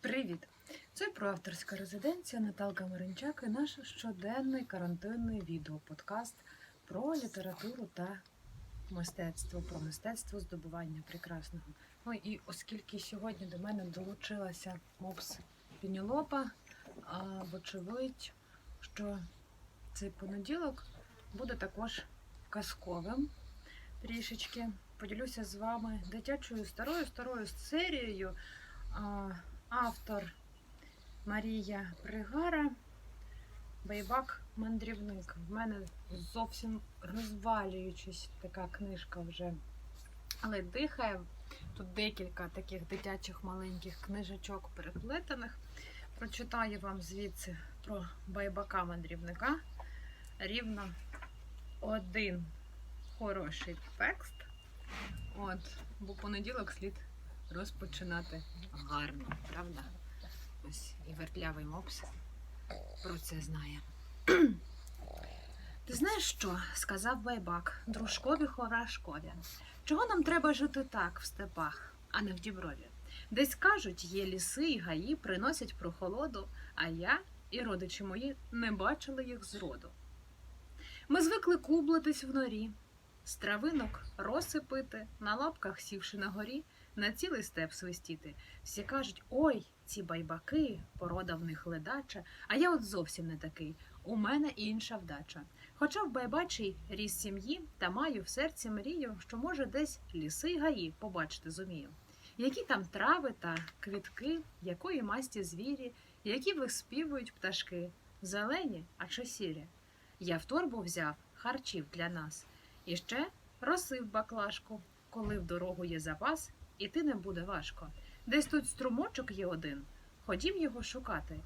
Привіт! Це проавторська резиденція Наталка Маринчак і наш щоденний карантинний відеоподкаст про літературу та мистецтво, про мистецтво здобування прекрасного. Ну і оскільки сьогодні до мене долучилася мопс Пінілопа, вочевидь, що цей понеділок буде також казковим трішечки. Поділюся з вами дитячою старою старою серією. Автор Марія Пригара, Байбак-мандрівник. В мене зовсім розвалюючись така книжка вже. Але дихає. Тут декілька таких дитячих маленьких книжечок переплетених. Прочитаю вам звідси про байбака-мандрівника. Рівно один хороший текст. От, бо понеділок слід розпочинати гарно, правда? Ось і вертлявий мопс про це знає. Ти знаєш що? сказав байбак, дружкові хорашкові. Чого нам треба жити так в степах, а не в діброві? Десь кажуть, є ліси і гаї, приносять прохолоду, а я і родичі мої не бачили їх зроду. Ми звикли кублитись в норі, з травинок роси пити, на лапках сівши на горі, на цілий степ свистіти. Всі кажуть: ой, ці байбаки, порода в них ледача, а я от зовсім не такий. У мене інша вдача. Хоча в байбачій ріс сім'ї, та маю в серці мрію, що може десь ліси й гаї побачити зумію. Які там трави та квітки, якої масті звірі, які виспівують пташки, зелені, а чи сірі. Я в торбу взяв харчів для нас. І ще роси в баклажку, коли в дорогу є запас, іти не буде важко. Десь тут струмочок є один. Ходім його шукати.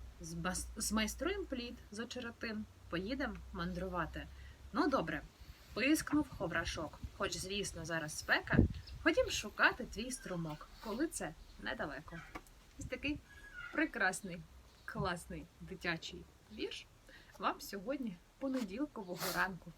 Змайструєм плід з очеретин, поїдем мандрувати. Ну, добре, пискнув ховрашок, хоч, звісно, зараз спека. Ходім шукати твій струмок, коли це недалеко. Ось такий прекрасний, класний дитячий вірш вам сьогодні понеділкового ранку.